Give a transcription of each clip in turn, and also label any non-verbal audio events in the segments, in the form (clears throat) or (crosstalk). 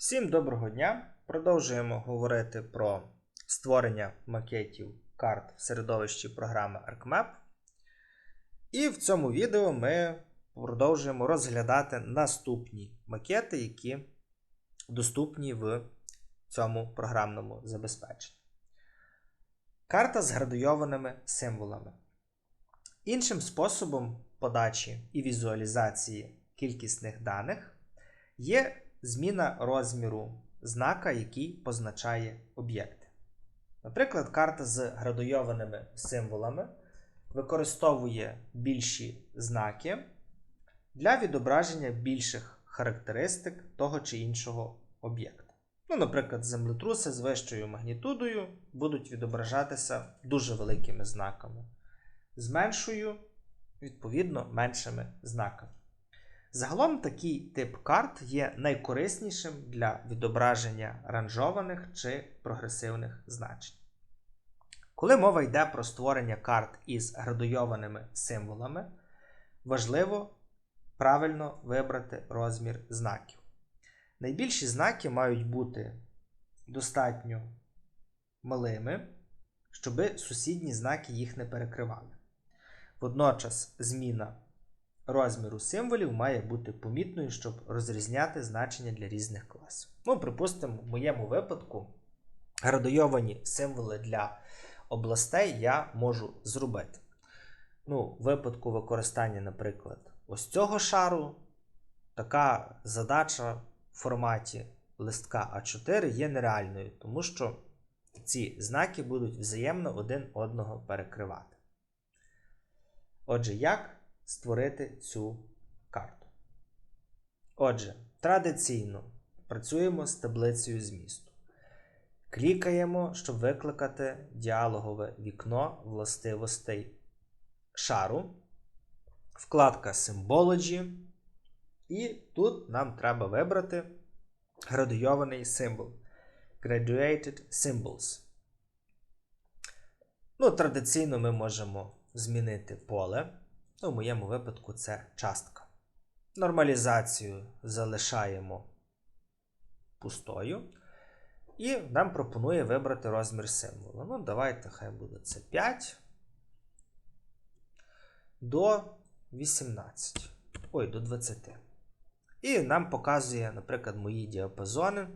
Всім доброго дня! Продовжуємо говорити про створення макетів карт в середовищі програми ArcMap. І в цьому відео ми продовжуємо розглядати наступні макети, які доступні в цьому програмному забезпеченні. Карта з градуйованими символами. Іншим способом подачі і візуалізації кількісних даних є зміна розміру знака, який позначає об'єкти. Наприклад, карта з градуйованими символами використовує більші знаки для відображення більших характеристик того чи іншого об'єкта. Ну, наприклад, землетруси з вищою магнітудою будуть відображатися дуже великими знаками, з меншою, відповідно, меншими знаками. Загалом такий тип карт є найкориснішим для відображення ранжованих чи прогресивних значень. Коли мова йде про створення карт із градуйованими символами, важливо правильно вибрати розмір знаків. Найбільші знаки мають бути достатньо малими, щоб сусідні знаки їх не перекривали. Водночас зміна розміру символів має бути помітною, щоб розрізняти значення для різних класів. Ну, припустимо, в моєму випадку градуйовані символи для областей я можу зробити. Ну, в випадку використання, наприклад, ось цього шару, така задача в форматі листка А4 є нереальною, тому що ці знаки будуть взаємно один одного перекривати. Отже, як створити цю карту? Отже, традиційно працюємо з таблицею змісту. Клікаємо, щоб викликати діалогове вікно властивостей шару. Вкладка Symbology. І тут нам треба вибрати градуйований символ. Graduated Symbols. Ну, Традиційно ми можемо змінити поле. Ну, в моєму випадку це частка. Нормалізацію залишаємо пустою. І нам пропонує вибрати розмір символу. Ну, давайте, хай буде це 5 до 18. Ой, до 20. І нам показує, наприклад, мої діапазони,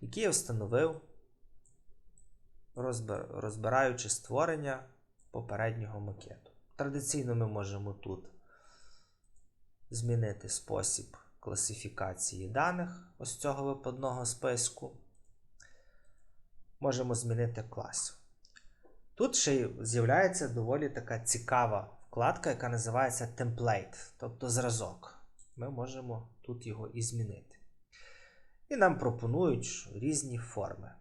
які я встановив, розбираючи створення попереднього макету. Традиційно ми можемо тут змінити спосіб класифікації даних ось цього випадного списку. Можемо змінити клас. Тут ще з'являється доволі така цікава вкладка, яка називається Template, тобто зразок. Ми можемо тут його і змінити. І нам пропонують різні форми.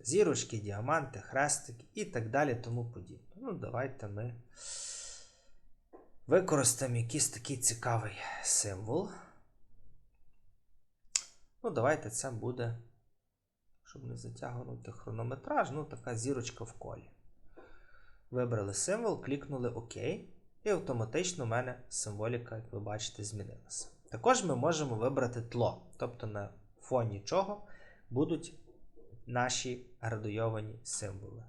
Зірочки, діаманти, хрестики і так далі тому подібне. Ну, давайте ми використаємо якийсь такий цікавий символ. Ну, давайте це буде, щоб не затягнути хронометраж, ну, така зірочка в колі. Вибрали символ, клікнули ОК. І автоматично у мене символіка, як ви бачите, змінилася. Також ми можемо вибрати тло, тобто на фоні чого будуть наші градуйовані символи.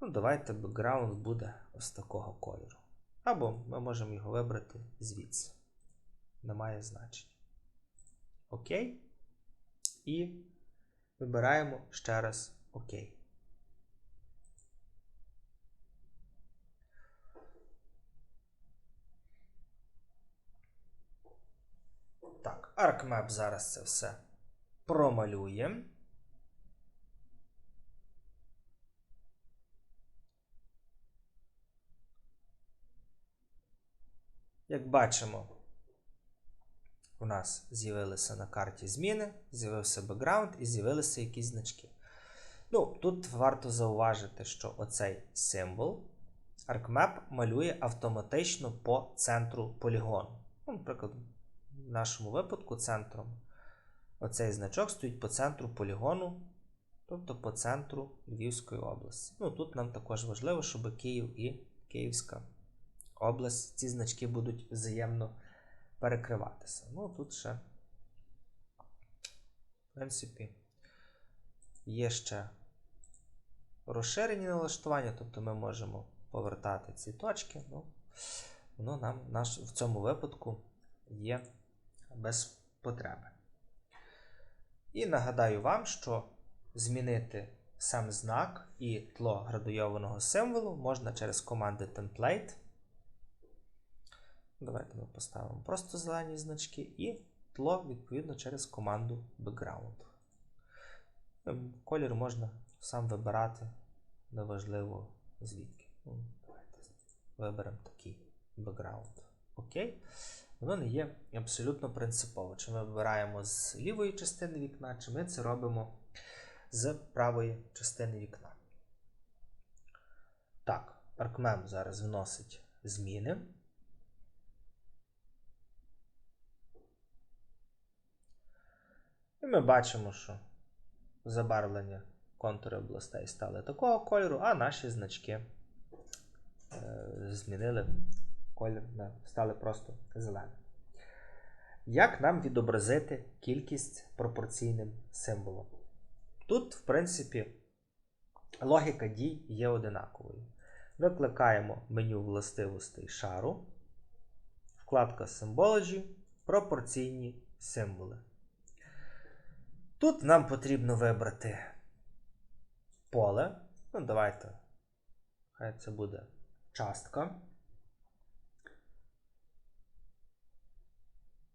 Ну, Давайте бекграунд буде ось такого кольору. Або ми можемо його вибрати звідси. Немає значення. Окей. І вибираємо ще раз ОК. Так, ArcMap зараз це все промалює. Як бачимо, у нас з'явилися на карті зміни, з'явився бекграунд і з'явилися якісь значки. Ну, Тут варто зауважити, що оцей символ ArcMap малює автоматично по центру полігону. Ну, Наприклад, в нашому випадку центром оцей значок стоїть по центру полігону, тобто по центру Львівської області. Ну, Тут нам також важливо, щоб Київ і Київська область, ці значки будуть взаємно перекриватися. Ну, тут ще в принципі, є ще розширені налаштування, тобто ми можемо повертати ці точки. Ну, воно нам наш, в цьому випадку є без потреби. І нагадаю вам, що змінити сам знак і тло градуйованого символу можна через команди template. Давайте ми поставимо просто зелені значки і тло, відповідно, через команду background. Ем, Колір можна сам вибирати, неважливо звідки. Ну, Давайте виберемо такий background. Окей. Воно не є абсолютно принципово. Чи ми вибираємо з лівої частини вікна, чи ми це робимо з правої частини вікна. Так, ArcMem зараз вносить зміни. І ми бачимо, що забарвлення контури областей стали такого кольору, а наші значки е, змінили колір, стали просто зеленим. Як нам відобразити кількість пропорційним символом? Тут, в принципі, логіка дій є одинаковою. Викликаємо меню властивостей шару, вкладка Symbology, пропорційні символи. Тут нам потрібно вибрати поле. Ну, давайте, хай це буде частка.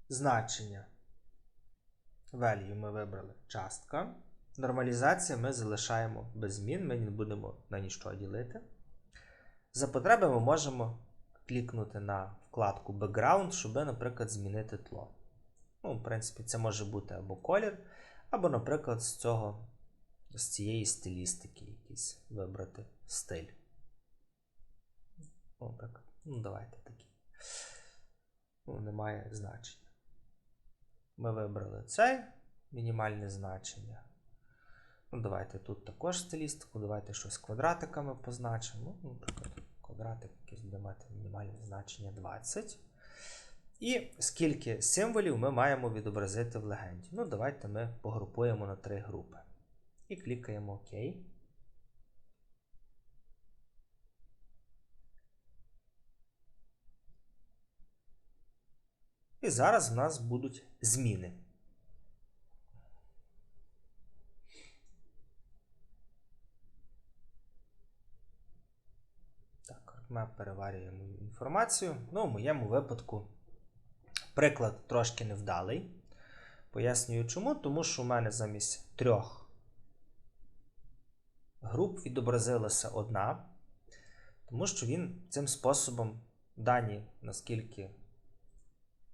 Значення. Value ми вибрали частка. Нормалізація ми залишаємо без змін, ми не будемо на ніщо ділити. За потреби ми можемо клікнути на вкладку Background, щоб, наприклад, змінити тло. Ну, В принципі, це може бути або колір, або, наприклад, з цього, з цієї стилістики якийсь вибрати стиль. О, так. Ну, давайте такий. Ну, Немає значення. Ми вибрали цей мінімальне значення. Ну, Давайте тут також стилістику, давайте щось квадратиками позначимо. Ну, Наприклад, квадратик якийсь буде мати мінімальне значення 20. І скільки символів ми маємо відобразити в легенді. Ну, давайте ми погрупуємо на три групи. І клікаємо ОК. І зараз в нас будуть зміни. Так, ми переварюємо інформацію. Ну, в моєму випадку приклад трошки невдалий. Пояснюю чому, тому що у мене замість трьох груп відобразилася одна, тому що він цим способом дані, наскільки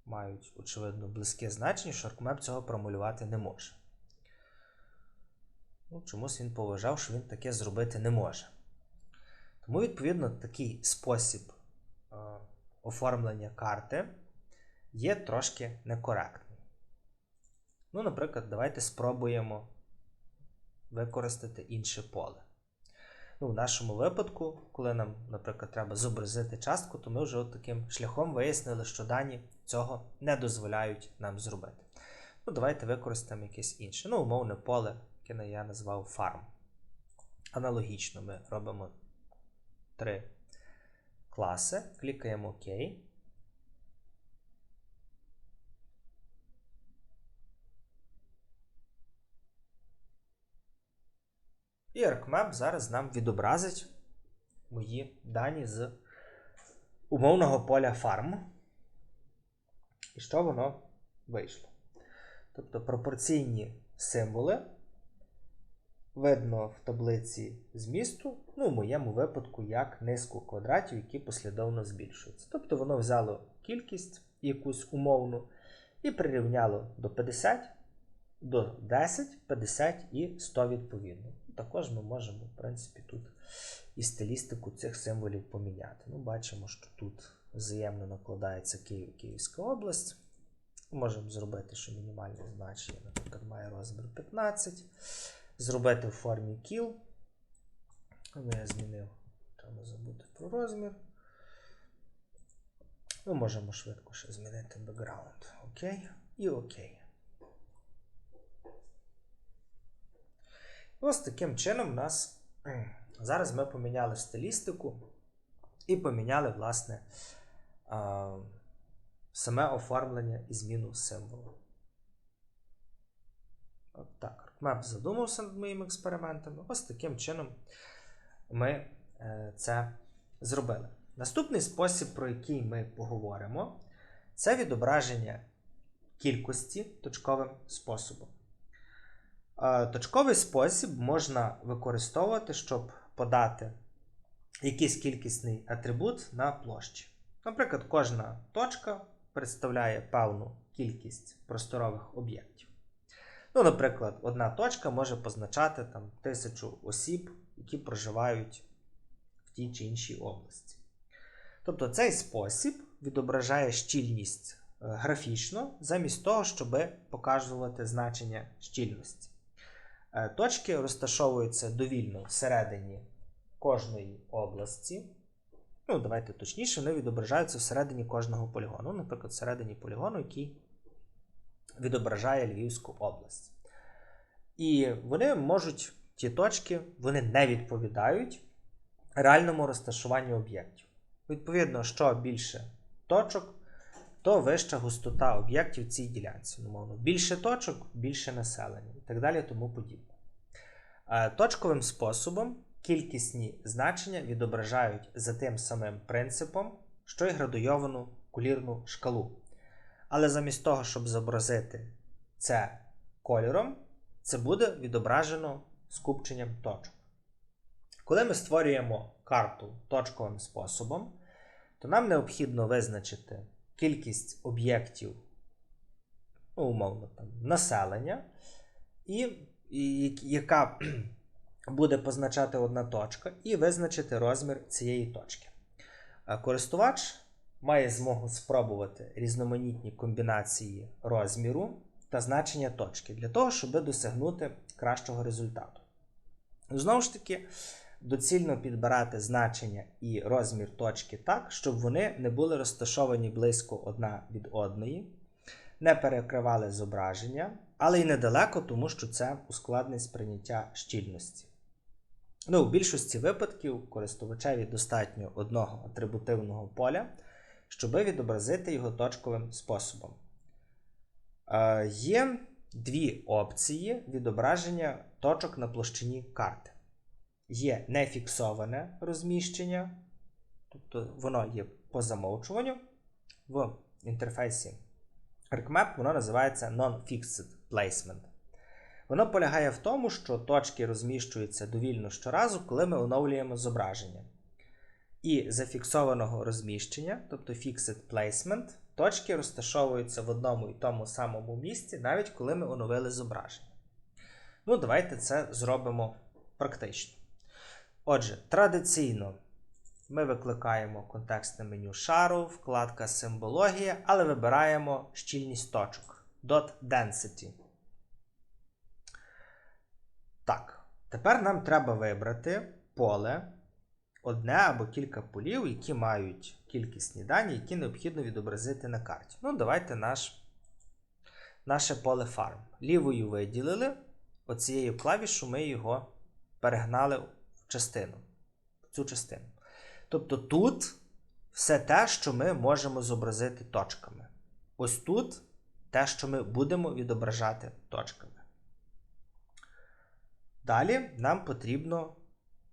мають, очевидно, близьке значення, що ArcMap цього промалювати не може. Ну, Чомусь він поважав, що він таке зробити не може. Тому, відповідно, такий спосіб е, оформлення карти є трошки некоректний. Ну, наприклад, давайте спробуємо використати інше поле. Ну, В нашому випадку, коли нам, наприклад, треба зобразити частку, то ми вже таким шляхом вияснили, що дані цього не дозволяють нам зробити. Ну, Давайте використаємо якесь інше. Ну, умовне поле, яке я назвав farm. Аналогічно ми робимо три класи, клікаємо ОК. І ArcMap зараз нам відобразить мої дані з умовного поля farm. І що воно вийшло? Тобто пропорційні символи видно в таблиці змісту, ну, в моєму випадку, як низку квадратів, які послідовно збільшуються. Тобто воно взяло кількість якусь умовну і прирівняло до 50, до 10, 50 і 100 відповідно. Також ми можемо, в принципі, тут і стилістику цих символів поміняти. Ну, Бачимо, що тут взаємно накладається Київ Київська область. Можемо зробити, що мінімальне значення, наприклад, має розмір 15. Зробити в формі kill. Ну, я змінив, треба забути про розмір. Ми можемо швидко ще змінити background. Окей. І окей. Ось таким чином у нас зараз ми поміняли стилістику і поміняли, власне, саме оформлення і зміну символу. От так. Меп задумався над моїми експериментами. Ось таким чином ми е, це зробили. Наступний спосіб, про який ми поговоримо, це відображення кількості точковим способом. Е, Точковий спосіб можна використовувати, щоб подати якийсь кількісний атрибут на площі. Наприклад, кожна точка представляє певну кількість просторових об'єктів. Ну, наприклад, одна точка може позначати там, тисячу осіб, які проживають в тій чи іншій області. Тобто цей спосіб відображає щільність е, графічно, замість того, щоб показувати значення щільності. Е, Точки розташовуються довільно всередині кожної області. Ну, давайте точніше, вони відображаються всередині кожного полігону. Наприклад, всередині полігону, який відображає Львівську область. І вони можуть, ті точки, вони не відповідають реальному розташуванню об'єктів. Відповідно, що більше точок, то вища густота об'єктів в цій ділянці. Ну, мовно, більше точок, більше населення і так далі, тому подібне. Е, Точковим способом кількісні значення відображають за тим самим принципом, що й градуйовану кулірну шкалу. Але замість того, щоб зобразити це кольором, це буде відображено скупченням точок. Коли ми створюємо карту точковим способом, то нам необхідно визначити кількість об'єктів, ну, умовно, там, населення, і, і яка (clears throat) буде позначати одна точка, і визначити розмір цієї точки. Користувач має змогу спробувати різноманітні комбінації розміру та значення точки для того, щоб досягнути кращого результату. Знову ж таки, доцільно підбирати значення і розмір точки так, щоб вони не були розташовані близько одна від одної, не перекривали зображення, але й недалеко, тому що це ускладнить сприйняття щільності. Ну, в більшості випадків користувачеві достатньо одного атрибутивного поля, щоб відобразити його точковим способом. Е, є дві опції відображення точок на площині карти. Є нефіксоване розміщення, тобто воно є по замовчуванню. В інтерфейсі RecMap воно називається Non-Fixed Placement. Воно полягає в тому, що точки розміщуються довільно щоразу, коли ми оновлюємо зображення. І зафіксованого розміщення, тобто Fixed Placement, точки розташовуються в одному і тому самому місці, навіть коли ми оновили зображення. Ну, давайте це зробимо практично. Отже, традиційно ми викликаємо контекстне меню шару, вкладка Символогія, але вибираємо щільність точок. Dot Density. Так, тепер нам треба вибрати поле, одне або кілька полів, які мають кількісні дані, які необхідно відобразити на карті. Ну, давайте наш, наше поле farm. Лівою виділили, оцією клавішу ми його перегнали частину. Цю частину. Тобто тут все те, що ми можемо зобразити точками. Ось тут те, що ми будемо відображати точками. Далі нам потрібно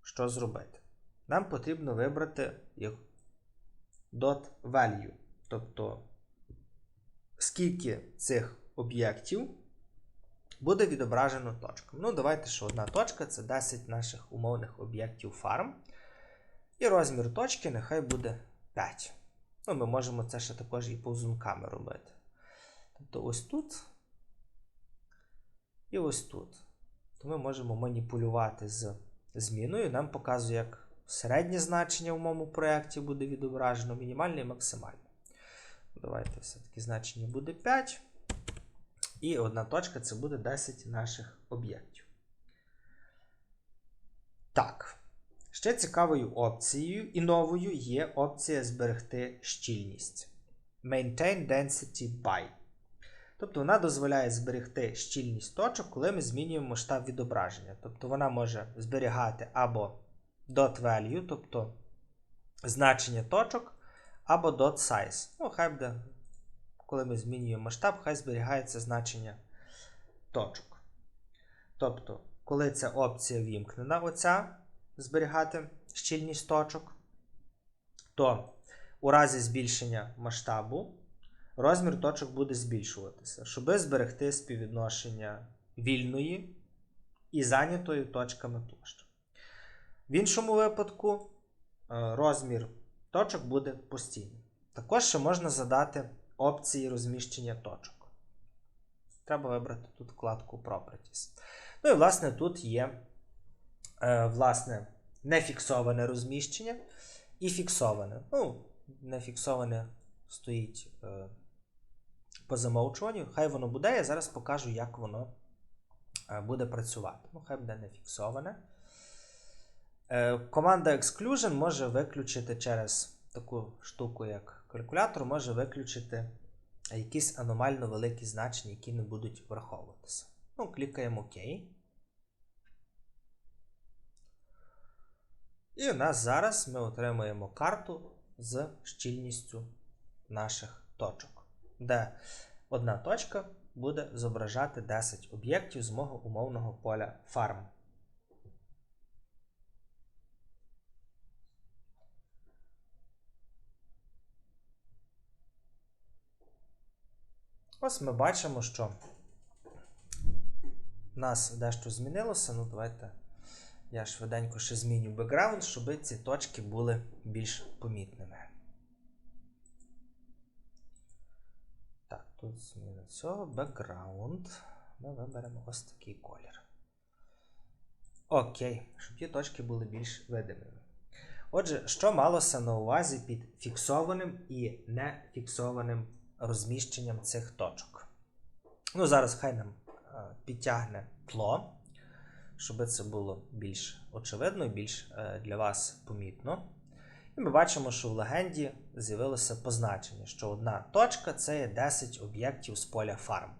що зробити? Нам потрібно вибрати їх dot value. Тобто, скільки цих об'єктів буде відображено точками. Ну, давайте, що одна точка це 10 наших умовних об'єктів farm. І розмір точки нехай буде 5. Ну, Ми можемо це ще також і повзунками робити. Тобто ось тут і ось тут. То ми можемо маніпулювати з зміною. Нам показує, як середнє значення в моєму проєкті буде відображено, мінімальне і максимальне. Давайте все-таки значення буде 5. І одна точка це буде 10 наших об'єктів. Так. Ще цікавою опцією і новою є опція зберегти щільність. Maintain Density By. Тобто вона дозволяє зберегти щільність точок, коли ми змінюємо масштаб відображення. Тобто вона може зберігати або dot value, тобто значення точок, або dot size. Ну, хай буде, коли ми змінюємо масштаб, хай зберігається значення точок. Тобто, коли ця опція вімкнена, оця зберігати щільність точок, то у разі збільшення масштабу розмір точок буде збільшуватися, щоб зберегти співвідношення вільної і зайнятої точками площі. В іншому випадку е, розмір точок буде постійний. Також ще можна задати опції розміщення точок. Треба вибрати тут вкладку Properties. Ну і, власне, тут є е, власне, нефіксоване розміщення і фіксоване. Ну, нефіксоване стоїть е, по замовчуванню. Хай воно буде, я зараз покажу, як воно е, буде працювати. Ну, хай буде нефіксоване. Е, команда Exclusion може виключити через таку штуку, як калькулятор, може виключити якісь аномально великі значення, які не будуть враховуватися. Ну, клікаємо ОК. І у нас зараз ми отримуємо карту з щільністю наших точок, де одна точка буде зображати 10 об'єктів з мого умовного поля farm. Ось ми бачимо, що в нас дещо змінилося. Ну, давайте я швиденько ще зміню бекграунд, щоб ці точки були більш помітними. Так, тут зміна цього. Бекграунд. Ми виберемо ось такий колір. Окей, щоб ті точки були більш видимими. Отже, що малося на увазі під фіксованим і нефіксованим розміщенням цих точок? Ну, зараз хай нам е, підтягне тло, щоб це було більш очевидно і більш е, для вас помітно. І ми бачимо, що в легенді з'явилося позначення, що одна точка це є 10 об'єктів з поля фарм.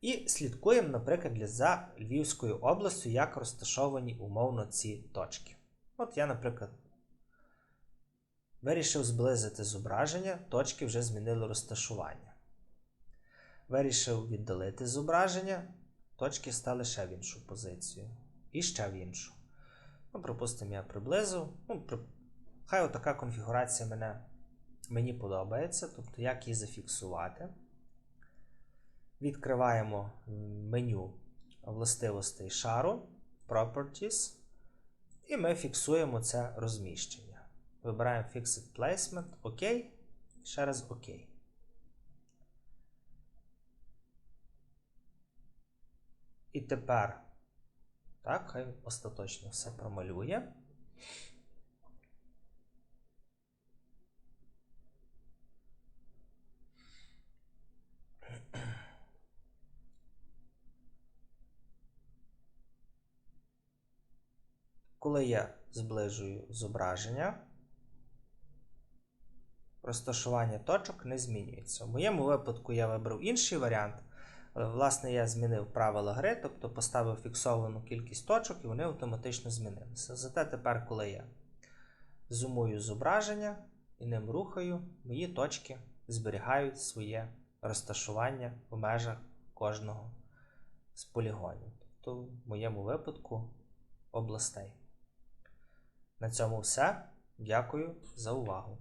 І слідкуємо, наприклад, за Львівською областю, як розташовані умовно ці точки. От я, наприклад, вирішив зблизити зображення, точки вже змінили розташування. Вирішив віддалити зображення, точки стали ще в іншу позицію. І ще в іншу. Ну, Припустимо, я приблизив. Ну, при... Хай отака конфігурація мене, мені подобається. Тобто, як її зафіксувати. Відкриваємо меню властивостей шару, Properties, і ми фіксуємо це розміщення. Вибираємо Fixed Placement, ОК, ще раз ОК. І тепер, так, хай остаточно все промалює. Коли я зближую зображення, розташування точок не змінюється. В моєму випадку я вибрав інший варіант. Власне, я змінив правила гри, тобто поставив фіксовану кількість точок, і вони автоматично змінилися. Зате тепер, коли я зумую зображення і ним рухаю, мої точки зберігають своє розташування в межах кожного з полігонів. Тобто, в моєму випадку областей. На цьому все. Дякую за увагу.